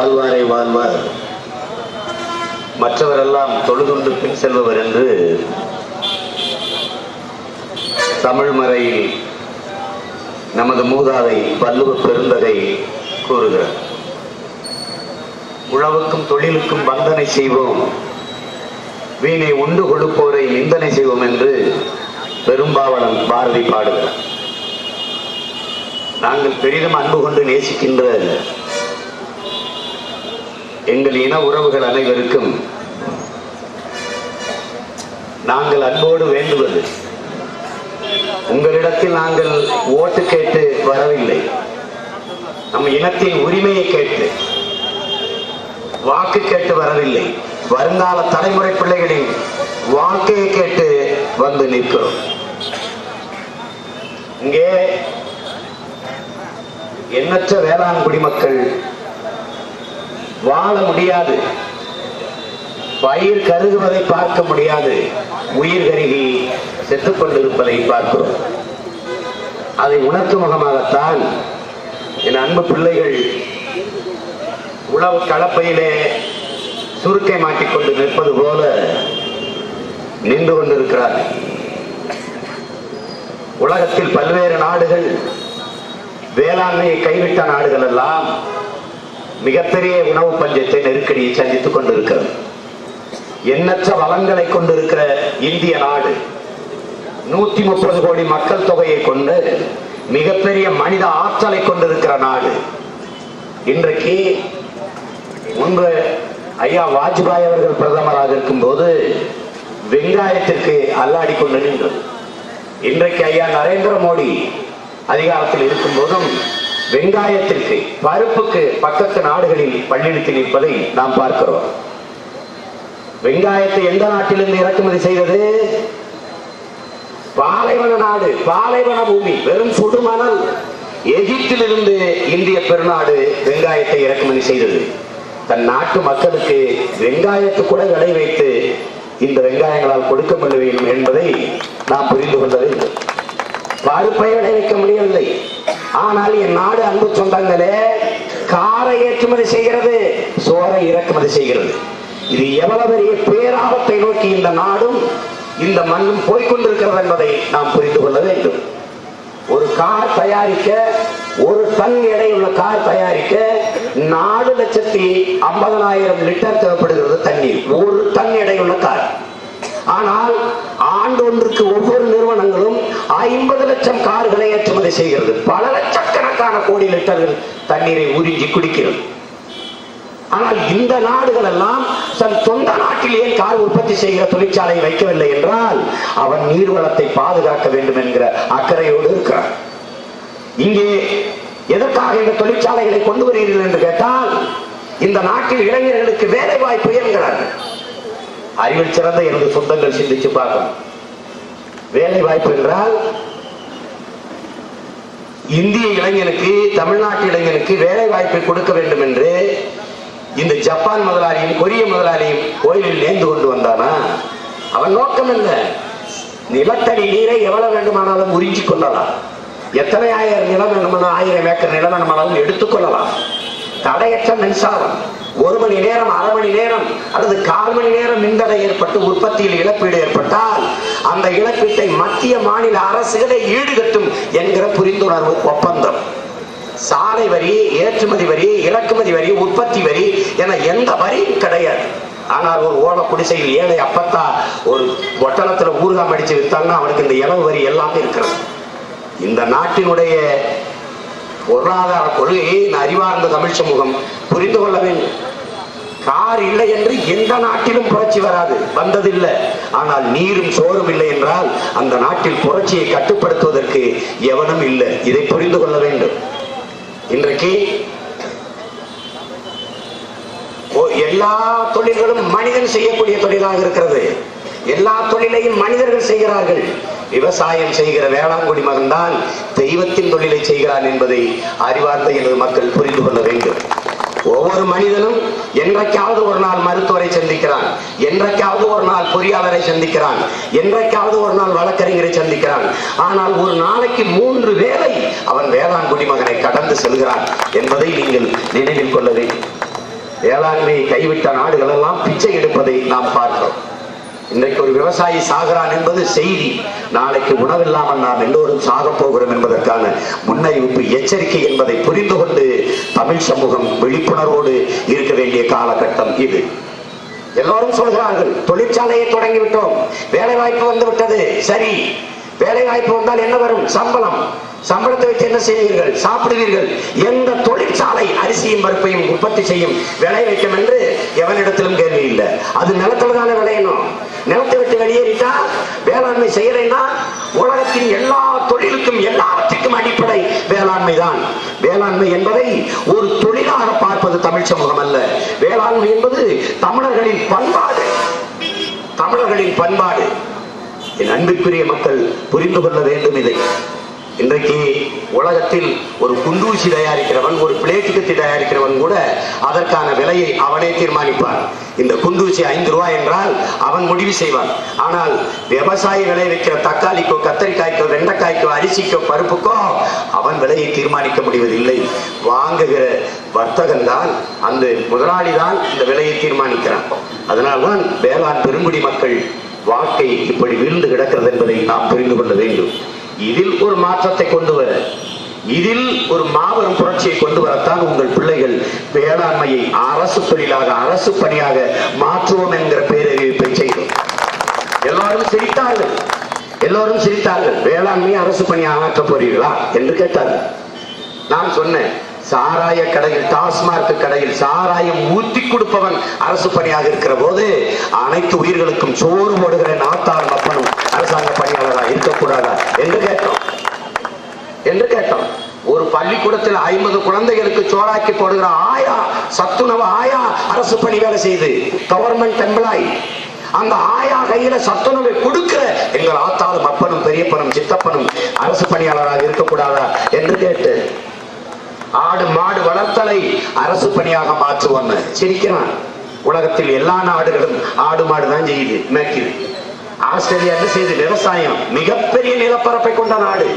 வாழ்வாரை வாழ்வார். மற்றவரெல்லாம் தொழுதுண்டு பின் செல்பவர் என்று தமிழ் மறையில் நமது மூதாதை வள்ளுவ பெருந்தகை கூறுகிறார். உழவுக்கும் தொழிலுக்கும் வந்தனை செய்வோம். வீணை உண்டு கொடுப்போரை நிந்தனை செய்வோம் என்று பெரும்பாவலன் பாரதி பாடுகிறார். நாங்கள் பெரிதும் அன்பு கொண்டு நேசிக்கின்ற எங்கள் இன உறவுகள் அனைவருக்கும் நாங்கள் அன்போடு வேண்டுவது. உங்களிடத்தில் நாங்கள் ஓட்டு கேட்டு வரவில்லை. நம் இனத்தின் உரிமையை கேட்டு வாக்கு கேட்டு வரவில்லை. வருங்கால தலைமுறை பிள்ளைகளின் வாழ்க்கையை கேட்டு வந்து நிற்கிறோம். இங்கே எண்ணற்ற வேளாண் குடிமக்கள் வாழ முடியாது. பயிர் கருகுவதை பார்க்க முடியாது. உயிர் கருகி செத்துக் கொண்டிருப்பதை பார்க்கிறோம். அதை உணர்த்தும் முகமாகத்தான் என் அன்பு பிள்ளைகள் உழவு கலப்பையிலே சுருக்கை மாட்டிக்கொண்டு நிற்பது போல நின்று கொண்டிருக்கிறார் உலகத்தில் பல்வேறு நாடுகள் வேளாண்மையை கைவிட்ட நாடுகள் எல்லாம் மிகப்பெரிய உணவு பஞ்சத்தை நெருக்கடியை சந்தித்துக் கொண்டிருக்கிறது. எண்ணற்ற வளங்களை கொண்டிருக்கிற இந்திய நாடு நூத்தி முப்பது கோடி மக்கள் தொகையை கொண்டு மிகப்பெரிய மனித ஆற்றலை கொண்டிருக்கிற நாடு. இன்றைக்கு முன்பு ஐயா வாஜ்பாய் அவர்கள் பிரதமராக இருக்கும் போது வெங்காயத்திற்கு அல்லாடி கொண்டு நின்றது. இன்றைக்கு ஐயா நரேந்திர மோடி அதிகாரத்தில் இருக்கும் போதும் வெங்காயத்திற்கு பருப்புக்கு பக்கத்து நாடுகளில் பள்ளியெடுத்து நிற்பதை நாம் பார்க்கிறோம். வெங்காயத்தை எந்த நாட்டிலிருந்து இறக்குமதி செய்தது? பாலைவன நாடு பாலைவன பூமி வெறும் சுடுமணல். எகிப்திலிருந்து இந்திய பெருநாடு வெங்காயத்தை இறக்குமதி செய்தது. தன் நாட்டு மக்களுக்கு வெங்காயத்து கூட விளை வைத்து இந்த வெங்காயங்களால் கொடுக்க முடியும் என்பதை நாம் புரிந்து கொள்ள வேண்டும். பருப்பை விளைவிக்க முடியவில்லை. ஆனால் என் நாடு அன்பு சொந்தங்களே காரை ஏற்றுமதி செய்கிறது சோறை இறக்குமதி செய்கிறது. இது எவ்வளவு பெரிய பேராபத்தை நோக்கி இந்த நாடும் இந்த மண்ணும் போய்கொண்டிருக்கிறது என்பதை நாம் புரிந்து கொள்ள வேண்டும். ஒரு கார் தயாரிக்க ஒரு டன் எடையுள்ள கார் தயாரிக்க நாலு லட்சத்தி ஐம்பதனாயிரம் லிட்டர் தேவைப்படுகிறது தண்ணீர். ஒரு டன் எடையுள்ள கார். ஆனால் ஆண்டு ஒன்றுக்கு ஒவ்வொரு நிறுவனங்களும் ஐம்பது லட்சம் கார்களை ஏற்றுமதி செய்கிறது. பல லட்சக்கணக்கான கோடி லிட்டர்கள் தண்ணீரை உறிஞ்சி குடிக்கிறது. ஆனால் இந்த நாடுகள் எல்லாம் தன் சொந்த நாட்டிலேயே கார் உற்பத்தி செய்கிற தொழிற்சாலை வைக்கவில்லை என்றால் அவன் நீர்வளத்தை பாதுகாக்க வேண்டும் என்கிற அக்கறையோடு இருக்கிறான். இங்கே எதற்காக இந்த தொழிற்சாலைகளை கொண்டு வருகிறீர்கள் என்று கேட்டால் இந்த நாட்டில் இளைஞர்களுக்கு வேலை வாய்ப்பு என்கிறார்கள் அறிவில் சிறந்த எனது சொந்தங்கள் சிந்திச்சு பார்க்கணும் வேலை வாய்ப்பு என்றால் இந்திய இளைஞனுக்கு தமிழ்நாட்டு இளைஞனுக்கு வேலை வாய்ப்பை கொடுக்க வேண்டும் என்று இந்த ஜப்பான் முதலாளியும் கொரிய முதலாளியும் கோயிலில் நேர்ந்து கொண்டு வந்தானா? அவன் நோக்கம் என்ன? நிலத்தடி நீரை எவ்வளவு வேண்டுமானாலும் உறிஞ்சி கொள்ளலாம். எத்தனை ஆயிரம் நிலம் வேண்டுமானாலும் ஆயிரம் ஏக்கர் நிலம் வேண்டுமானாலும் எடுத்துக்கொள்ளலாம் தடையற்ற மின்சாரம். ஒரு மணி நேரம் அரை மணி நேரம் அல்லது கால் மணி நேரம் மின்தடை ஏற்பட்டு உற்பத்தியில் இழப்பீடு ஏற்பட்டால் அந்த இழப்பீட்டை மத்திய மாநில அரசுகளே ஈடுகட்டும் என்கிற புரிந்துணர்வு ஒப்பந்தம். சாலை வரி ஏற்றுமதி வரி இறக்குமதி வரி உற்பத்தி வரி என எந்த வரியும் கிடையாது. ஆனால் ஒரு ஓல குடிசையில் ஏழை அப்பத்தா ஒரு ஒட்டலத்துல ஊறுகாய் அடிச்சு வித்தாங்கன்னா அவனுக்கு இந்த இளவு வரி எல்லாமே இருக்கிறது. இந்த நாட்டினுடைய பொருளாதார கொள்கையை இந்த அறிவார்ந்த தமிழ் சமூகம் புரிந்து கொள்ள வேண்டும். கார் இல்லை என்று எந்த நாட்டிலும் புரட்சி வராது. வந்ததில்லை. ஆனால் நீரும் சோறும் இல்லை என்றால் அந்த நாட்டில் புரட்சியை கட்டுப்படுத்துவதற்கு எவனும் இல்லை. இதை புரிந்து கொள்ள வேண்டும். இன்றைக்கு எல்லா தொழில்களும் மனிதன் செய்யக்கூடிய தொழிலாக இருக்கிறது. எல்லா தொழிலையும் மனிதர்கள் செய்கிறார்கள். விவசாயம் செய்கிற வேளாண்குடி மகன்தான் தெய்வத்தின் தொழிலை செய்கிறான் என்பதை அறிவார்ந்த எனது மக்கள் புரிந்து கொள்ள வேண்டும். ஒவ்வொரு மனிதனும் என்றைக்காவது ஒரு நாள் மருத்துவரை சந்திக்கிறான். என்றைக்காவது ஒரு நாள் பொறியாளரை சந்திக்கிறான். என்றைக்காவது ஒரு நாள் வழக்கறிஞரை சந்திக்கிறான். ஆனால் ஒரு நாளைக்கு மூன்று வேளை அவன் வேளாண் குடிமகனை கடந்து செல்கிறான் என்பதை நீங்கள் நினைவில் கொள்ள வேண்டும். வேளாண்மையை கைவிட்ட நாடுகள் எல்லாம் பிச்சை எடுப்பதை நாம் பார்க்கிறோம். இன்றைக்கு ஒரு விவசாயி சாகிறான் என்பது செய்தி. நாளைக்கு உணவில்லாமல் நாம் எல்லோரும் சாக போகிறோம் என்பதற்கான முன்னறிவிப்பு எச்சரிக்கை என்பதை புரிந்து கொண்டு தமிழ் சமூகம் விழிப்புணர்வோடு இருக்க வேண்டிய காலகட்டம் இது. எல்லோரும் சொல்கிறார்கள் தொழிற்சாலையை தொடங்கிவிட்டோம். வேலை வாய்ப்பு வந்துவிட்டது. சரி வேலை வாய்ப்பு வந்தால் என்ன வரும்? சம்பளம். சம்பளத்தை வச்சு என்ன செய்வீர்கள்? சாப்பிடுவீர்கள். எந்த தொழிற்சாலை அரிசியும் பருப்பையும் உற்பத்தி செய்யும் விளைய வைக்கும் என்று எவனிடத்திலும் கேள்வி இல்லை. அது நிலத்துல தானே விளையணும். நிலத்தை விட்டு வெளியேறிட்டா வேளாண்மை செய்யலைன்னா உலகத்தின் எல்லா தொழிலுக்கும் எல்லாவற்றுக்கும் அடிப்படை வேளாண்மை தான். வேளாண்மை என்பதை ஒரு தொழிலாக பார்ப்பது தமிழ் சமூகம் அல்ல. வேளாண்மை என்பது தமிழர்களின் பண்பாடு. தமிழர்களின் பண்பாடு. என் அன்பிற்குரிய மக்கள் புரிந்து கொள்ள வேண்டும் இதை இன்றைக்கு உலகத்தில் ஒரு குண்டூசி தயாரிக்கிறவன் ஒரு பிளேட்டுக்கு தயாரிக்கிறவன் கூட அதற்கான விலையை அவனே தீர்மானிப்பான். இந்த குண்டூசி ஐந்து ரூபாய் என்றால் அவன் முடிவு செய்வான். ஆனால் விவசாயி வைக்கிற தக்காளிக்கோ கத்தரிக்காய்க்கோ வெண்டைக்காய்க்கோ அரிசிக்கோ பருப்புக்கோ அவன் விலையை தீர்மானிக்க முடிவதில்லை. வாங்குகிற வர்த்தகன் தான் அந்த முதலாளி தான் இந்த விலையை தீர்மானிக்கிறான். அதனால்தான் வேளாண் பெருங்குடி மக்கள் வாழ்க்கை இப்படி வீழ்ந்து கிடக்கிறது என்பதை நாம் புரிந்து கொள்ள வேண்டும். இதில் ஒரு மாற்றத்தை கொண்டு வர இதில் ஒரு மாபெரும் புரட்சியை கொண்டு வரத்தான் உங்கள் பிள்ளைகள் வேளாண்மையை அரசு தொழிலாக அரசு பணியாக மாற்றுவோம் என்கிற பேரறிவிப்பை செய்தோம். எல்லாரும் சிரித்தார்கள். எல்லோரும் சிரித்தார்கள். வேளாண்மையை அரசு பணியாக ஆக்கப் போறீர்களா? என்று கேட்டார்கள். நான் சொன்னேன் சாராய கடையில் டாஸ்மாக் கடையில் சாராயம் ஊத்தி கொடுப்பவன் அரசு பணியாக இருக்கிற போது அனைத்து உயிர்களுக்கும் சோறு போடுகிற நாத்தார் மப்பனும் அரசாங்க பணியாளரா இருக்கக்கூடாதா? என்று கேட்டோம். என்று கேட்டோம். ஒரு பள்ளிக்கூடத்தில் ஐம்பது குழந்தைகளுக்கு சோறாக்கி போடுகிற ஆயா சத்துணவு ஆயா அரசு பணி வேலை செய்து கவர்மெண்ட் எம்ப்ளாய் அந்த ஆயா கையில சத்துணவை கொடுக்கிற எங்கள் ஆத்தாலும் அப்பனும் பெரியப்பனும் சித்தப்பனும் அரசு பணியாளராக இருக்கக்கூடாதா? என்று கேட்டு ஆடு மாடு வளர்த்தலை அரசு பணியாக மாற்றுவோம் சிரிக்கிறான். உலகத்தில் எல்லா நாடுகளும் ஆடு மாடு தான் செய்யுது மேய்க்குது. ஆஸ்திரேலியா என்ன செய்யுது விவசாயம். மிகப்பெரிய நிலப்பரப்பை கொண்ட நாடு.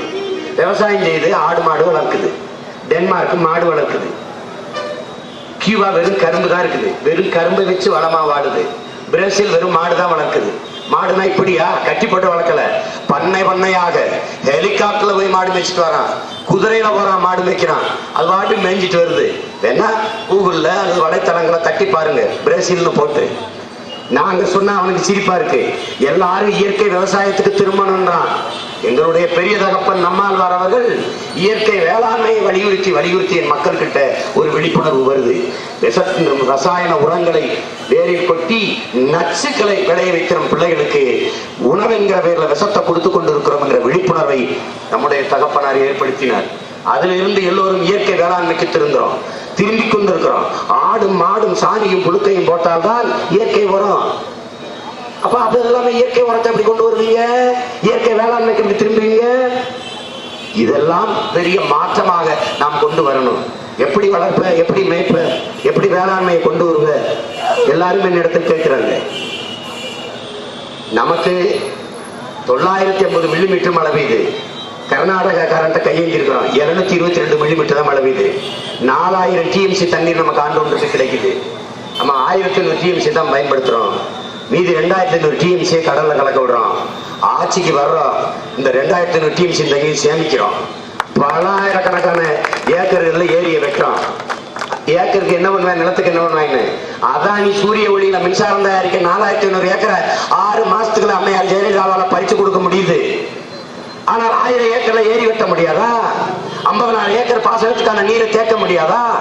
விவசாயம் செய்து ஆடு மாடு வளர்க்குது. டென்மார்க் மாடு வளர்க்குது. கியூபா வெறும் கரும்பு தான் இருக்குது. வெறும் கரும்பை வச்சு வளமா வாடுது. பிரேசில் வெறும் மாடு தான் வளர்க்குது. மாடுனா இப்படியா? கட்டி போட்டு வளர்க்கல. பண்ணை பண்ணையாக. ஹெலிகாப்டர்ல போய் மாடு மேய்ச்சிட்டு வரான். குதிரையில போறான் மாடு மேய்க்கிறான். அது பாட்டு மேய்ஞ்சிட்டு வருது. வேணா கூகுள்ல அல்லது வலைத்தளங்களை தட்டி பாருங்க. பிரேசில்னு போட்டு. நாங்க சொன்னா அவனுக்கு சிரிப்பா இருக்கு? எல்லாரும் இயற்கை விவசாயத்துக்கு திரும்பணும்ன்றான். எங்களுடைய பெரிய தகப்பன் நம்மால் அவர்கள் இயற்கை வேளாண்மையை வலியுறுத்தி வலியுறுத்தி என் மக்கள் கிட்ட ஒரு விழிப்புணர்வு வருது. ரசாயன உரங்களை வேரில் கொட்டி நச்சுக்களை விளைய வைக்கிற பிள்ளைகளுக்கு உணவுங்கிற பேர்ல விஷத்தை கொடுத்து கொண்டிருக்கிறோம் என்ற விழிப்புணர்வை நம்முடைய தகப்பனார் ஏற்படுத்தினார். அதிலிருந்து எல்லோரும் இயற்கை வேளாண்மைக்கு திருந்துறோம் திரும்பி கொண்டிருக்கிறோம். ஆடும் மாடும் சாணியும் புழுக்கையும் போட்டால்தான் இயற்கை உரம் அப்ப அது எல்லாமே இயற்கை உரத்தை அப்படி கொண்டு வருவீங்க? இயற்கை வேளாண்மைக்கு எப்படி திரும்புவீங்க? இதெல்லாம் பெரிய மாற்றமாக நாம் கொண்டு வரணும். எப்படி வளர்ப்ப எப்படி மேய்ப்ப எப்படி வேளாண்மையை கொண்டு வருவ? எல்லாரும் என்னிடத்தில் கேட்கிறாங்க நமக்கு தொள்ளாயிரத்தி ஐம்பது மில்லிமீட்டர் மழை பெய்யுது கர்நாடகாரன் கரண்ட்டை கையெழுந்திருக்கிறோம் இருநூத்தி இருபத்தி ரெண்டு மில்லிமீட்டர் தான் மழை பெய்யுது. நாலாயிரம் டிஎம்சி தண்ணீர் நம்ம காண்டோன்றது கிடைக்குது. நம்ம ஆயிரத்தி ஐநூறு டிஎம்சி தான் பயன்படுத்துறோம். மீதி ரெண்டாயிரத்தி ஐநூறு டிஎம்சியை கடல்ல கலக்க விடுறோம் ஆட்சிக்கு வர்றோம் இந்த ரெண்டாயிரத்தி ஐநூறு டிஎம்சி தண்ணீர் சேமிக்கிறோம். பலாயிரக்கணக்கான ஏக்கர்கள்ல ஏரியை வைக்கிறோம் ஏக்கருக்கு என்ன பண்ணுவேன்? நிலத்துக்கு என்ன பண்ணுவாங்க அதானி சூரிய ஒளியில மின்சாரம் தயாரிக்க நாலாயிரத்தி ஐநூறு ஏக்கரை ஆறு மாசத்துக்குள்ள அம்மையார் ஜெயலலிதாவால பறிச்சு கொடுக்க முடியுது. ஆனால் ஆயிரம் ஏக்கர்ல ஏறி வெட்ட முடியாதா? ஐம்பதனாயிரம் ஏக்கர் பாசனத்துக்கான நீரை தேக்க முடியாதா?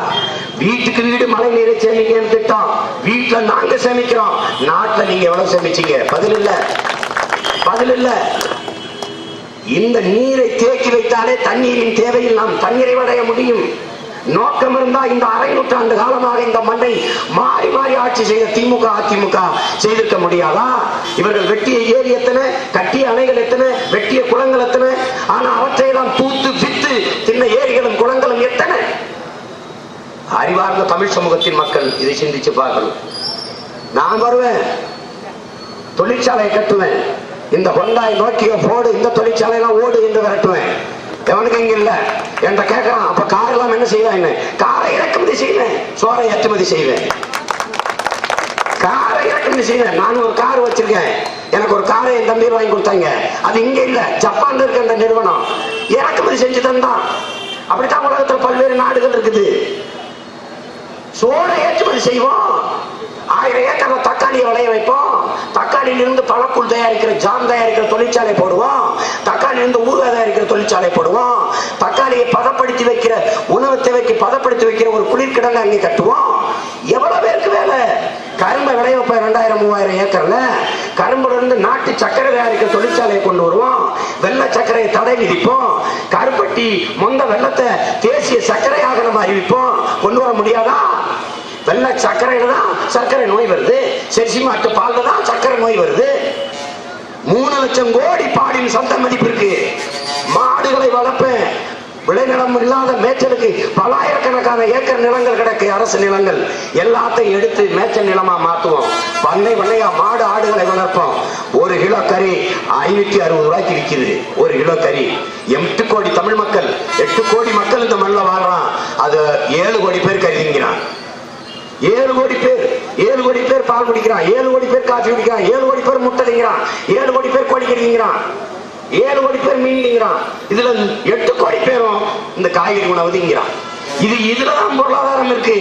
வீட்டுக்கு வீடு மழை நீரை சேமிக்கன்னு திட்டம். வீட்டுல நாங்க சேமிக்கிறோம். நாட்டுல நீங்க எவ்வளவு சேமிச்சீங்க? பதில் இல்ல. பதில் இல்ல. இந்த நீரை தேக்கி வைத்தாலே தண்ணீரின் தேவையில் நாம் தண்ணீரை அடைய முடியும். நோக்கம் இருந்தா இந்த அரை நூற்றாண்டு காலமாக இந்த மண்ணை மாறி மாறி ஆட்சி செய்த திமுக அதிமுக செய்திருக்க முடியாதா? இவர்கள் வெட்டிய ஏரி எத்தனை? கட்டிய அணைகள் எத்தனை? வெட்டிய குளங்கள் எத்தனை? ஆனா அவற்றையெல்லாம் தூத்து வித்து சின்ன ஏரிகளும் குளங்களும் எத்தனை? அறிவார்ந்த தமிழ் சமூகத்தின் மக்கள் இதை சிந்திச்சு பார்க்கணும். நான் வருவேன். தொழிற்சாலையை கட்டுவேன். இந்த கொண்டாய் நோக்கிய போடு இந்த தொழிற்சாலையெல்லாம் ஓடு என்று விரட்டுவேன். எவனுக்கு இங்க இல்ல? என்கிட்ட கேட்கறான் அப்ப கார் எல்லாம் என்ன? செய்வேன் காரை இறக்குமதி செய்வேன். சோறை ஏற்றுமதி செய்வேன். காரை இறக்குமதி செய்வேன். நான் ஒரு கார் வச்சிருக்கேன். எனக்கு ஒரு காரை என் தம்பி வாங்கி கொடுத்தாங்க. அது இங்க இல்ல. ஜப்பான்ல இருக்க அந்த நிறுவனம். இறக்குமதி செஞ்சு தந்தான். அப்படித்தான் உலகத்துல பல்வேறு நாடுகள் இருக்குது. சோளை ஏற்றுமதி செய்வோம். ஆயிரம் ஏக்கர்ல தக்காளியை விளைய வைப்போம். தக்காளியில இருந்து தயாரிக்கிற ஜாம் தயாரிக்கிற தொழிற்சாலை போடுவோம். தக்காளியில இருந்து ஊறுகாய் தயாரிக்கிற தொழிற்சாலை போடுவோம். தக்காளியை பதப்படுத்தி வைக்கிற உணவு தேவைக்கு பதப்படுத்தி வைக்கிற ஒரு குளிர்கிடங்கு அங்கே கட்டுவோம். எவ்வளவு பேருக்கு வேலை? கரும்பை விளைய வைப்போம் ரெண்டாயிரம் மூவாயிரம் ஏக்கர்ல. கரும்புல இருந்து நாட்டு சக்கரை தயாரிக்கிற தொழிற்சாலையை கொண்டு வருவோம். வெள்ளை சர்க்கரையை தடை விதிப்போம். கருப்பட்டி மொந்த வெள்ளத்தை தேசிய சர்க்கரையாக நம்ம அறிவிப்போம். கொண்டு வர முடியாதா? வெள்ளை சர்க்கரையில தான் சர்க்கரை நோய் வருது. செரிசி மாட்டு பால்ல தான் சர்க்கரை நோய் வருது. மூணு லட்சம் கோடி பாடின் சொந்த மதிப்பு இருக்கு. மாடுகளை வளர்ப்பேன். விளைநிலம் இல்லாத மேய்ச்சலுக்கு பலாயிரக்கணக்கான ஏக்கர் நிலங்கள் கிடக்கு அரசு நிலங்கள். எல்லாத்தையும் எடுத்து மேய்ச்சல் நிலமா மாத்துவோம். பண்ணை பண்ணையா மாடு ஆடுகளை வளர்ப்போம். ஒரு கிலோ கறி ஐநூத்தி அறுபது ரூபாய்க்கு விற்கிது ஒரு கிலோ கறி. எட்டு கோடி தமிழ் மக்கள் எட்டு கோடி மக்கள் இந்த மண்ணில் வாழ்றான். அது ஏழு கோடி பேர் கருதிங்கிறான். ஏழு கோடி பேர் ஏழு கோடி பேர் பால் குடிக்கிறான் ஏழு கோடி பேர் காற்று குடிக்கிறான் ஏழு கோடி பேர் முட்டை திங்கிறான் ஏழு கோடி பேர் கோடி கறிங்கிறான் ஏழு கோடி பேர் மீன் திங்கிறான் இதுல எட்டு கோடி பேரும் இந்த காய்கறி உணவு திங்கிறான் இது இதுலதான் பொருளாதாரம் இருக்கு.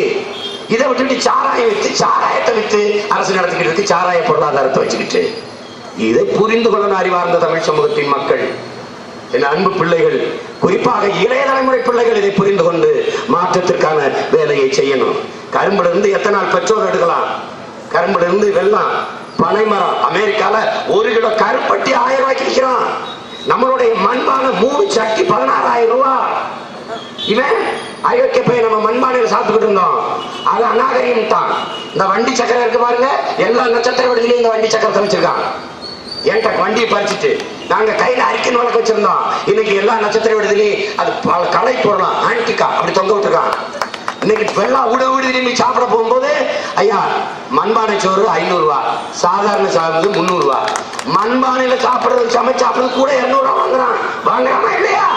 இதை விட்டுட்டு சாராயம் வித்து சாராயத்தை வித்து அரசு நடத்திக்கிட்டு இருக்கு சாராய பொருளாதாரத்தை வச்சுக்கிட்டு. இதை புரிந்து கொள்ளணும் அறிவார்ந்த தமிழ் சமூகத்தின் மக்கள் என் அன்பு பிள்ளைகள் குறிப்பாக இளைய தலைமுறை பிள்ளைகள் இதை புரிந்து கொண்டு மாற்றத்திற்கான வேலையை செய்யணும். கரும்புல இருந்து எத்தனை நாள் பெட்ரோல் எடுக்கலாம்? கரும்புல இருந்து வெள்ளம் பனைமரம் அமெரிக்கால ஒரு கிலோ கருப்பட்டி ஆயிரம் ரூபாய்க்கு விற்கிறான். நம்மளுடைய மண்பான மூணு சட்டி பதினாறாயிரம் ரூபாய் இவன் அயோக்கிய போய் நம்ம மண்பானையில் சாப்பிட்டுக்கிட்டு இருந்தோம். அது அநாகரியம் தான் இந்த வண்டி சக்கரம் இருக்கு பாருங்க. எல்லா நட்சத்திர விடுதலையும் இந்த வண்டி சக்கரத்தை வச்சிருக்கான். என்கிட்ட வண்டியை பறிச்சுட்டு நாங்க கையில அரிக்கன் வழக்கு வச்சிருந்தோம். இன்னைக்கு எல்லா நட்சத்திர விடுதலையும் அது பல களை போடலாம் அப்படி தொங்க விட்டுருக்கான். இன்னைக்கு வெள்ளா உட விடுதலை சாப்பிட போகும்போது ஐயா மண்பானை சோறு ஐநூறு ரூபா சாதாரண சாப்பிடுறது முந்நூறு ரூபா மண்பானையில சாப்பிடுறது சமைச்சு கூட இருநூறு ரூபா வாங்குறான். வாங்குறானா இல்லையா?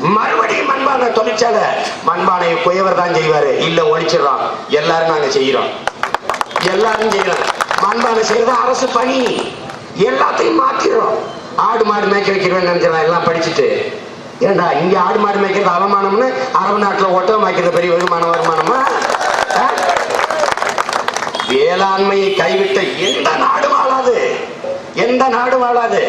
மறுபடியும் மண்பானை தொழிற்சாலை மண்பானையை குயவர் தான் செய்வாரு. இல்ல ஒழிச்சிடறோம் எல்லாரும் நாங்க செய்யறோம். எல்லாரும் செய்யறோம். மண்பானை செய்யறது அரசு பணி. எல்லாத்தையும் மாத்திடுறோம். ஆடு மாடு மேய்க்க வைக்கிறேன்னு நினைக்கிறேன் எல்லாம் படிச்சுட்டு ஏண்டா இங்க ஆடு மாடு மேய்க்கிறது அவமானம்னு அரபு நாட்டுல ஒட்டகம் மாய்க்கிறது பெரிய வருமான வருமானமா? வேளாண்மையை கைவிட்ட எந்த நாடு வாழாது? எந்த நாடு வாழாது?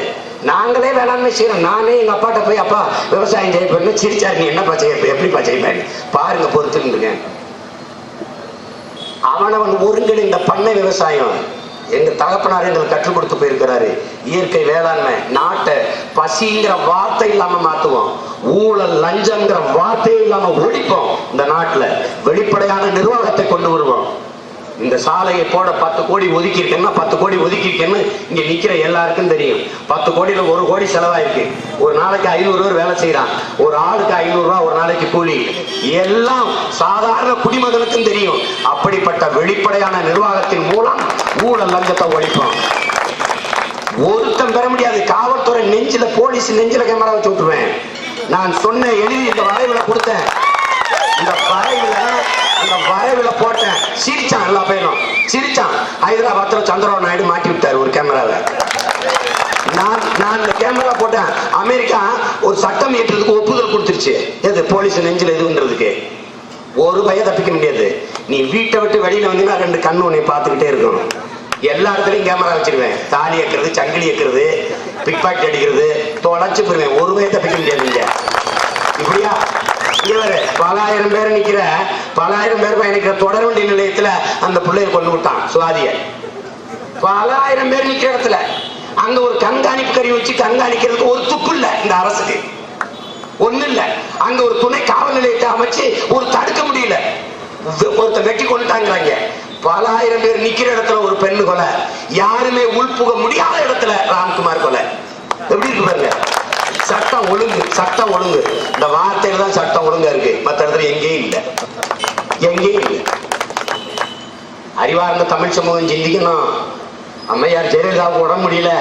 நாங்களே வேளாண்மை செய்யறோம். நானே எங்க அப்பாட்ட போய் அப்பா விவசாயம் செய்ய போறேன்னு சிரிச்சாரு. நீ என்னப்பா செய்ய எப்படிப்பா செய்வேன் பாருங்க பொறுத்துருங்க அவனவன் ஒருங்கிணைந்த பண்ணை விவசாயம். எங்க தகப்பனார் எங்களுக்கு கற்றுக் கொடுத்து போயிருக்கிறாரு. இயற்கை வேளாண்மை நாட்டை பசிங்கிற வார்த்தை இல்லாம மாத்துவோம். ஊழல் லஞ்சங்கிற வார்த்தையே இல்லாம ஒழிப்போம். இந்த நாட்டுல வெளிப்படையான நிர்வாகத்தை கொண்டு வருவோம். இந்த சாலையை போட பத்து கோடி ஒதுக்கிருக்கேன்னா பத்து கோடி ஒதுக்கிருக்கேன்னு இங்கே இங்க நிக்கிற எல்லாருக்கும் தெரியும். பத்து கோடியில ஒரு கோடி செலவாயிருக்கு. ஒரு நாளைக்கு ஐநூறு பேர் வேலை செய்யறான். ஒரு ஆளுக்கு ஐநூறு ரூபா ஒரு நாளைக்கு கூலி. எல்லாம் சாதாரண குடிமகனுக்கும் தெரியும். அப்படிப்பட்ட வெளிப்படையான நிர்வாகத்தின் மூலம் ஊழல் லஞ்சத்தை ஒழிப்போம். ஒருத்தன் பெற முடியாது. காவல்துறை நெஞ்சில போலீஸ் நெஞ்சில கேமரா வச்சு விட்டுருவேன். நான் சொன்ன எழுதி இந்த வரைவில கொடுத்தேன். இந்த வரைவுல இந்த வரைவுல போட்டேன். சிரிச்சான் எல்லா பையனும் சிரிச்சான் ஹைதராபாத்ல சந்திரபாபு நாயுடு மாட்டி விட்டார் ஒரு கேமராவை நான் நான் இந்த கேமரா போட்டேன். அமெரிக்கா ஒரு சட்டம் ஏற்றதுக்கு ஒப்புதல் கொடுத்துருச்சு. எது போலீஸ் நெஞ்சில் எதுன்றதுக்கு? ஒரு பய தப்பிக்க முடியாது. நீ வீட்டை விட்டு வெளியில வந்தீங்கன்னா ரெண்டு கண்ணு உன்னை பார்த்துக்கிட்டே இருக்கும் எல்லா இடத்துலையும் கேமரா வச்சிருவேன். தாலி ஏக்கிறது சங்கிலி ஏக்கிறது பிக் பாக்கெட் அடிக்கிறது தொலைச்சு போயிருவேன். ஒரு பய தப்பிக்க முடியாது இங்க. இப்படியா? இவரு பலாயிரம் பேர் நிக்கிற பலாயிரம் பேர் பயணிக்கிற தொடர்வண்டி நிலையத்துல அந்த பிள்ளைய கொண்டு விட்டான் சுவாதிய பலாயிரம் பேர் நிக்கிற இடத்துல அங்க ஒரு கண்காணிப்பு கருவி வச்சு கண்காணிக்கிறதுக்கு ஒரு துப்பு இல்ல இந்த அரசுக்கு. ஒண்ணு இல்ல. அங்க ஒரு துணை காவல் நிலையத்தை அமைச்சு ஒரு தடுக்க முடியல. ஒருத்த ஒருத்தன் வெட்டி கொண்டுட்டாங்கிறாங்க. பலாயிரம் பேர் நிக்கிற இடத்துல ஒரு பெண்ணு கொலை. யாருமே உள்புக முடியாத இடத்துல ராம்குமார் கொலை. எப்படி இருக்கு பாருங்க. சட்டம் ஒழுங்கு சட்டம் ஒழுங்கு. இந்த வார்த்தையில தான் சட்டம் ஒழுங்கா இருக்கு. மத்த இடத்துல எங்கேயும் இல்லை. எங்கேயும் இல்லை. அறிவார்ந்த தமிழ் சமூகம் சிந்திக்கணும். அம்மையார் ஜெயலலிதாவுக்கு உடம்பு முடியல.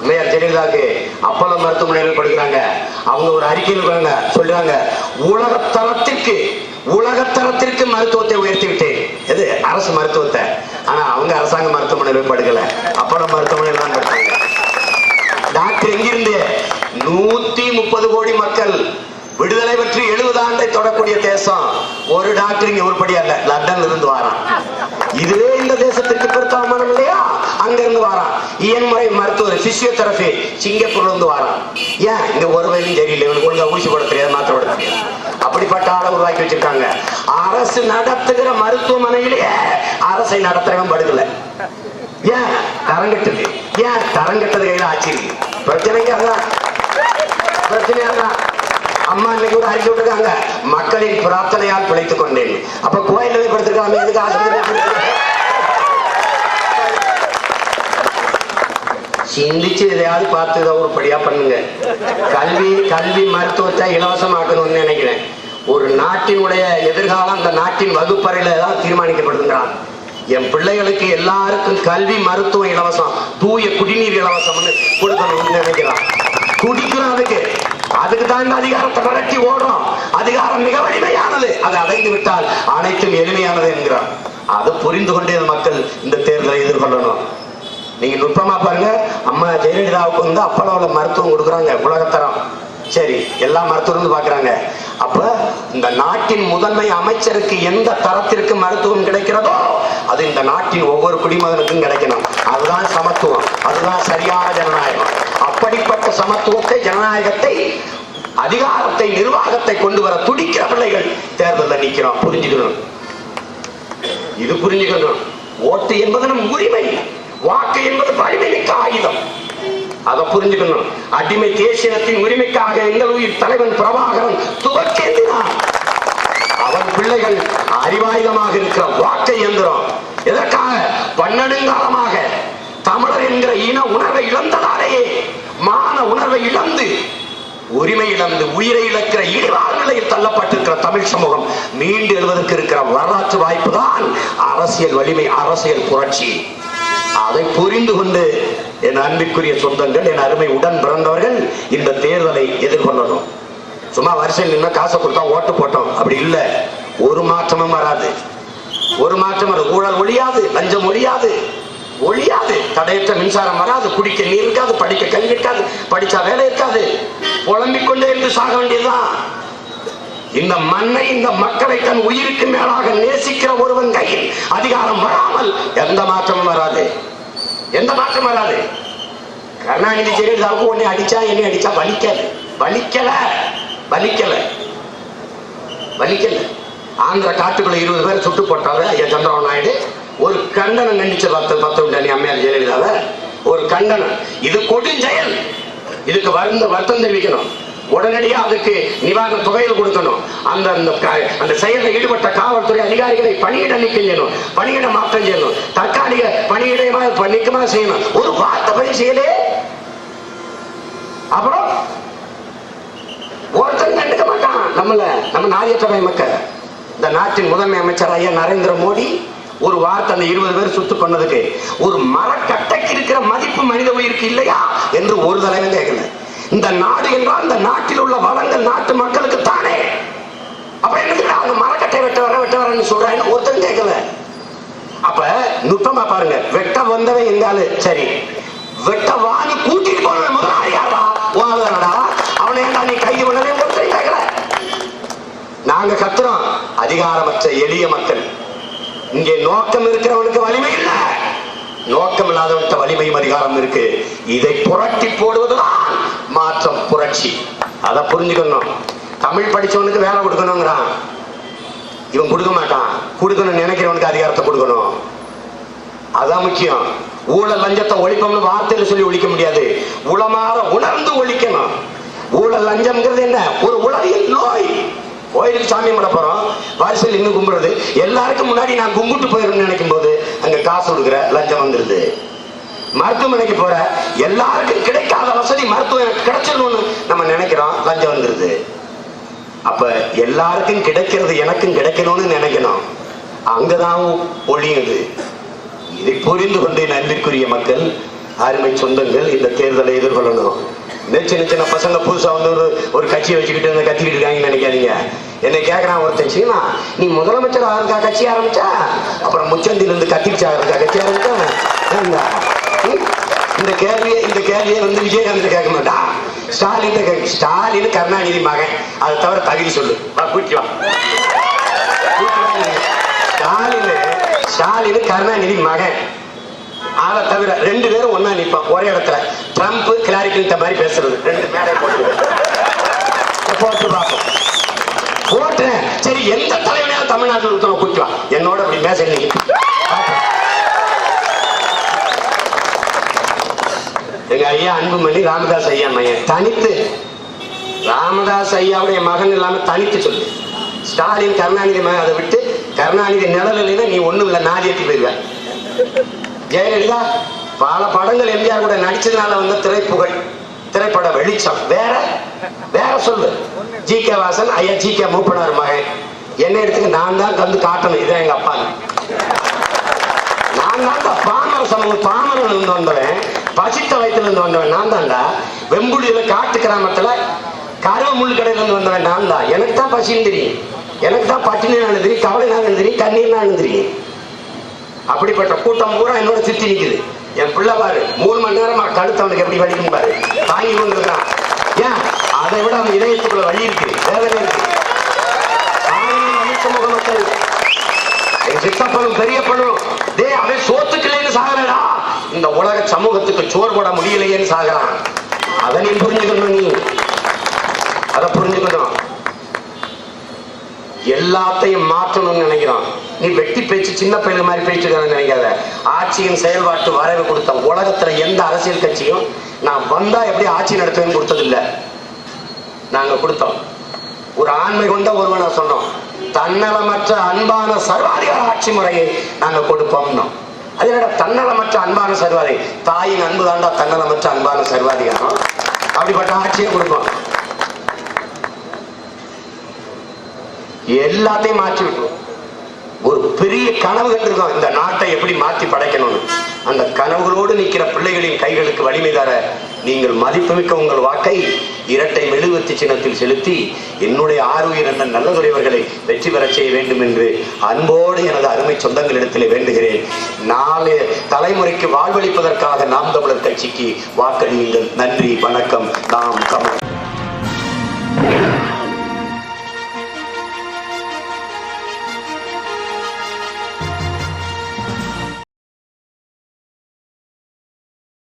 அம்மையார் ஜெயலலிதாவுக்கு அப்பளம் மருத்துவமனையில் படுக்கிறாங்க அவங்க ஒரு அறிக்கையில் இருக்காங்க சொல்றாங்க உலகத்தரத்திற்கு உலகத்தரத்திற்கு மருத்துவத்தை உயர்த்தி விட்டேன் எது? அரசு மருத்துவத்தை. ஆனா அவங்க அரசாங்க மருத்துவமனையில படுக்கல. அப்பளம் மருத்துவமனை தான் படுத்தாங்க. டாக்டர் எங்கிருந்து? நூத்தி முப்பது கோடி மக்கள் விடுதலை பற்றி எழுபது ஆண்டை தொடக்கூடிய தேசம் ஒரு டாக்டர் இங்க உருப்படி அல்ல. லண்டன்ல இருந்து வாரான். இதுவே இந்த தேசத்திற்கு பொருத்தமான இல்லையா அங்க இருந்து வாரான். இயன்முறை மருத்துவர் பிசியோதெரபி சிங்கப்பூர்ல இருந்து வாரான். ஏன்? இங்க ஒரு வயலும் சரியில்லை. இவனுக்கு ஒழுங்கா ஊசி போட தெரியாது மாத்திரை போட தெரியாது. அப்படிப்பட்ட ஆளை உருவாக்கி வச்சிருக்காங்க. அரசு நடத்துகிற மருத்துவமனையிலேயே அரசை நடத்துறவன் படுக்கல. ஏன்? தரங்கட்டது. ஏன்? தரங்கட்டது கையில ஆட்சி இருக்கு பிரச்சனைக்கு அதான் பிரச்சனை அதான் அம்மா இன்னைக்கு கூட அறிக்கை விட்டுருக்காங்க மக்களின் பிரார்த்தனையால் பிழைத்துக் கொண்டேன். அப்ப கோயில் போய் படுத்திருக்காம எதுக்கு ஆஸ்பத்திரியில சிந்திச்சு எதையாவது பார்த்து இதை உருப்படியா பண்ணுங்க. கல்வி கல்வி மருத்துவத்தை இலவசமாக்கணும்னு நினைக்கிறேன். ஒரு நாட்டினுடைய எதிர்காலம் அந்த நாட்டின் வகுப்பறையில தான் தீர்மானிக்கப்படுகிறான் என் பிள்ளைகளுக்கு எல்லாருக்கும் கல்வி மருத்துவம் இலவசம். தூய குடிநீர் இலவசம்னு கொடுக்கணும்னு நினைக்கிறான். குடிக்கிறோம் அதுக்கு. அதுக்கு தான் இந்த அதிகாரத்தை விரட்டி ஓடுறோம். அதிகாரம் மிக வலிமையானது. அதை அடைந்து விட்டால் அனைத்தும் எளிமையானது என்கிறான் அதை புரிந்து கொண்டே இந்த மக்கள் இந்த தேர்தலை எதிர்கொள்ளணும். நீங்க நுட்பமா பாருங்க. அம்மா ஜெயலலிதாவுக்கு வந்து அப்பளோட மருத்துவம் கொடுக்குறாங்க. உலகத்தரம். சரி எல்லா மருத்துவரும் பாக்குறாங்க அப்ப இந்த நாட்டின் முதன்மை அமைச்சருக்கு எந்த தரத்திற்கு மருத்துவம் கிடைக்கிறதோ அது இந்த நாட்டின் ஒவ்வொரு குடிமகனுக்கும் கிடைக்கணும். அதுதான் சமத்துவம். அதுதான் சரியான ஜனநாயகம். அப்படிப்பட்ட சமத்துவத்தை ஜனநாயகத்தை அதிகாரத்தை நிர்வாகத்தை கொண்டு வர துடிக்கிற பிள்ளைகள் தேர்தலில் நிற்கிறோம் புரிஞ்சுக்கணும். இது புரிஞ்சுக்கணும். ஓட்டு என்பது நம் உரிமை வாக்கு என்பது வலிமை மிக்க ஆயுதம். அதை புரிஞ்சுக்கணும். அடிமை தேசியத்தின் உரிமைக்காக எங்கள் உயிர் தலைவன் பிரபாகரன் துவக்கேந்தினான் அவன் பிள்ளைகள் அறிவாயுதமாக இருக்கிற வாக்கை எந்திரம். எதற்காக? பன்னெடுங்காலமாக தமிழர் என்கிற இன உணர்வை இழந்ததாலேயே மான உணர்வை இழந்து உரிமை இழந்து உயிரை இழக்கிற இழிவான நிலையில் தள்ளப்பட்டிருக்கிற தமிழ் சமூகம் மீண்டு எழுவதற்கு இருக்கிற வரலாற்று வாய்ப்பு தான் அரசியல் வலிமை அரசியல் புரட்சி. அதை புரிந்து கொண்டு என் அன்பிற்குரிய சொந்தங்கள் என் அருமை உடன் பிறந்தவர்கள் இந்த தேர்தலை எதிர்கொள்ளணும். சும்மா வரிசையில் நின்று காசை கொடுத்தா ஓட்டு போட்டோம். அப்படி இல்லை. ஒரு மாற்றமும் வராது. ஒரு மாற்றம் ஊழல் ஒழியாது லஞ்சம் ஒழியாது. ஒழியாது. தடையற்ற மின்சாரம் வராது குடிக்க நீர் இருக்காது படிக்க கல்வி இருக்காது படிச்சா வேலை இருக்காது. புலம்பிக் கொண்டே இருந்து சாக வேண்டியதுதான். இந்த மண்ணை இந்த மக்களை தன் உயிருக்கு மேலாக நேசிக்கிற ஒருவன் கையில் அதிகாரம் வராமல் எந்த மாற்றமும் வராது. எந்த மாற்றம் வராது. கருணாநிதி ஜெயலலிதாவுக்கு உன்னை அடிச்சா என்னை அடிச்சா வலிக்கல. வலிக்கல. வலிக்கல. வலிக்கல. ஆந்திர காட்டுக்குள்ள இருபது பேர் சுட்டு போட்டாரு ஐயா சந்திரபாபு நாயுடு ஒரு கண்டனம் கண்டிச்ச பத்து பத்து உண்டு அம்மையார் ஜெயலலிதாவை ஒரு கண்டனம். இது கொடுஞ்செயல். இதுக்கு வருந்த வருத்தம் தெரிவிக்கணும். உடனடியா அதுக்கு நிவாரண தொகையில் கொடுக்கணும். அந்த அந்த அந்த செயலில் ஈடுபட்ட காவல்துறை அதிகாரிகளை பணியிட நீக்கம் செய்யணும். பணியிட மாற்றம் செய்யணும். தற்காலிக பணியிடமா நீக்கமா செய்யணும். ஒரு வார்த்தை பதிவு செய்யலே. அப்புறம் ஒருத்தன் கண்டுக்க மாட்டான். நம்மள நம்ம நாரியற்றவை மக்கள். இந்த நாட்டின் முதன்மை அமைச்சர் ஐயா நரேந்திர மோடி ஒரு வார்த்தை அந்த இருபது பேர் சுத்து பண்ணதுக்கு ஒரு மரக்கட்டைக்கு இருக்கிற மதிப்பு மனித உயிருக்கு இல்லையா? என்று ஒரு தலைவன் கேட்கல. இந்த நாடு என்றால் இந்த நாட்டில் உள்ள வளங்கள் நாட்டு மக்களுக்கு தானே? அப்ப என்ன அவங்க மரக்கட்டை வெட்ட வர வெட்ட வரன்னு சொல்றாங்க ஒருத்தன் கேட்கல. அப்ப நுட்பமா பாருங்க. வெட்ட வந்தவன் இருந்தாலும் சரி. வெட்ட வாங்கி கூட்டிட்டு போனவன் முதலாளி யாரா வாழடா அவனை என்ன நீ கைது பண்ணவே ஒருத்தன் கேட்கல. நாங்க கத்துறோம். அதிகாரமற்ற எளிய மக்கள். இங்கே நோக்கம் இருக்கிறவனுக்கு வலிமை இல்ல. நோக்கம் இல்லாதவன்கிட்ட வலிமையும் அதிகாரம் இருக்கு. இதை புரட்டி போடுவதுதான் மாற்றம் புரட்சி. அதை புரிஞ்சுக்கணும். தமிழ் படிச்சவனுக்கு வேலை கொடுக்கணுங்கிறான். இவன் கொடுக்க மாட்டான். கொடுக்கணும்னு நினைக்கிறவனுக்கு அதிகாரத்தை கொடுக்கணும். அதான் முக்கியம். ஊழல் லஞ்சத்தை ஒழிப்போம்னு வார்த்தையில சொல்லி ஒழிக்க முடியாது. உளமாற உணர்ந்து ஒழிக்கணும். ஊழல் லஞ்சம்ங்கிறது என்ன? ஒரு உளவியல் நோய். கோயிலுக்கு சாமி கும்பிட போகிறோம் வாரிசல் இன்னும் கும்பிடுறது. எல்லாருக்கும் முன்னாடி நான் கும்பிட்டு போயிருந்து நினைக்கும் போது அங்க காசு கொடுக்குற லஞ்சம் வந்துருது. மருத்துவமனைக்கு போற எல்லாருக்கும் கிடைக்காத வசதி மருத்துவம் கிடைச்சிடணும்னு நம்ம நினைக்கிறோம். லஞ்சம் வந்துருது. அப்ப எல்லாருக்கும் கிடைக்கிறது எனக்கும் கிடைக்கணும்னு நினைக்கணும். அங்கதான் ஒழியுது இதை புரிந்து கொண்டு நன்றிக்குரிய மக்கள் அருமை சொந்தங்கள் இந்த தேர்தலை எதிர்கொள்ளணும். இந்த சின்ன சின்ன பசங்க புதுசா வந்து ஒரு ஒரு கட்சியை வச்சுக்கிட்டு வந்து கத்திக்கிட்டு இருக்காங்கன்னு நினைக்காதீங்க. என்னை கேட்கறான் ஒருத்தன் சீமா நீ முதலமைச்சர் ஆகிறதுக்கா கட்சி ஆரம்பிச்சா அப்புறம் முச்சந்தில இருந்து கத்திரிச்சு ஆகிறதுக்கா கட்சி ஆரம்பிச்சா இந்த கேள்வியை இந்த கேள்வியை வந்து விஜயகாந்த் கேட்க மாட்டான். ஸ்டாலின் கேட்க ஸ்டாலின் கருணாநிதி மகன். அதை தவிர தகுதி சொல்லு. வா கூட்டி வா. ஸ்டாலின் ஸ்டாலின் கருணாநிதி மகன். ஆளை தவிர ரெண்டு பேரும் ஒன்னா நிப்பான் ஒரே இடத்துல. ட்ரம்ப் கிளாரி கிளின்டன் மாதிரி பேசுறது. ரெண்டு மேடை போட்டு போட்டு பார்ப்போம் போட்டேன். சரி எந்த தலைவனையாவது தமிழ்நாட்டில் ஒருத்தனை கூட்டி என்னோட அப்படி மேச நீ எங்க ஐயா அன்புமணி ராமதாஸ் ஐயா மையன் தனித்து ராமதாஸ் ஐயாவுடைய மகன் இல்லாம தனித்து சொல்லு. ஸ்டாலின் கருணாநிதி மகன் அதை விட்டு கருணாநிதி நிழல் இல்லைன்னா நீ ஒண்ணும் இல்லை நாதி ஏற்றி போயிருவேன் ஜெயலலிதா பல படங்கள் எம்ஜிஆர் கூட நடிச்சதுனால வந்த திரைப்புகழ் திரைப்பட வெளிச்சம். வேற? வேற சொல்லு. ஜி கே வாசன் ஐயா ஜி கே மூப்பனார் மகன். என்ன எடுத்துக்கு நான் தான் கந்து காட்டணும். இதான் எங்க அப்பா. நான் தான் பாமர சமூக பாமரன் இருந்து வந்தவன். பசித்த வயிற்றுல இருந்து வந்தவன். நான் தான்டா. வெம்புலியில காட்டு கிராமத்துல கருவ முள் கடையில இருந்து வந்தவன். நான் தான். எனக்கு தான் பசின்னு தெரியும். எனக்கு தான் பட்டினி நான் தெரியும் கவலை நான் தெரியும் கண்ணீர் நான் தெரியும் அப்படிப்பட்ட கூட்டம் பூரா என்னோட சுத்தி நிக்குது. என் பிள்ளை பாரு மூணு மணி நேரமா கழுத்தவனுக்கு எப்படி வலிக்கும் பாரு தாங்கி கொண்டிருக்கான் ஏன்? அதை விட அவன் இதயத்துக்குள்ள வழி இருக்கு வேதனை இருக்கு. ஆயிரம் மக்கள். சித்தப்பனும் பெரியப்பனும் டேய் அவன் சோத்துக்கலைன்னு சாகலடா. இந்த உலக சமூகத்துக்கு சோறு போட முடியலையேன்னு சாகிறான் அதை நீ புரிஞ்சுக்கணும் நீ. அதை புரிஞ்சுக்கணும். எல்லாத்தையும் மாற்றணும்னு நினைக்கிறான். நீ வெட்டி பேச்சு சின்ன பையன் மாதிரி பேச்சுக்கிறேன்னு நினைக்காத. ஆட்சியின் செயல்பாட்டு வரைவு கொடுத்த உலகத்துல எந்த அரசியல் கட்சியும் நான் வந்தா எப்படி ஆட்சி நடத்துவேன்னு கொடுத்ததில்லை. நாங்க கொடுத்தோம். ஒரு ஆண்மை கொண்ட ஒருவனை சொன்னோம். தன்னலமற்ற அன்பான சர்வாதிகார ஆட்சி முறையை நாங்க கொடுப்போம்னோம். அதே என்னடா தன்னலமற்ற அன்பான சர்வாதி தாயின் அன்பு தாண்டா தன்னலமற்ற அன்பான சர்வாதிகாரம்? அப்படிப்பட்ட ஆட்சியை கொடுப்போம். எல்லாத்தையும் மாற்றி விட்டுருவோம் ஒரு பெரிய கனவுகள் இருக்கும் இந்த நாட்டை எப்படி மாற்றி படைக்கணும்னு. அந்த கனவுகளோடு நிற்கிற பிள்ளைகளின் கைகளுக்கு வலிமை தர நீங்கள் மதிப்புமிக்க உங்கள் வாக்கை இரட்டை மெழுகுவத்தி சின்னத்தில் செலுத்தி என்னுடைய ஆறுயிர் என்ற நல்லதுறைவர்களை வெற்றி பெறச் செய்ய வேண்டும் என்று அன்போடு எனது அருமை சொந்தங்களிடத்திலே வேண்டுகிறேன். நாலு தலைமுறைக்கு வாழ்வளிப்பதற்காக நாம் தமிழர் கட்சிக்கு வாக்களியுங்கள். நன்றி வணக்கம். நாம் தமிழ்.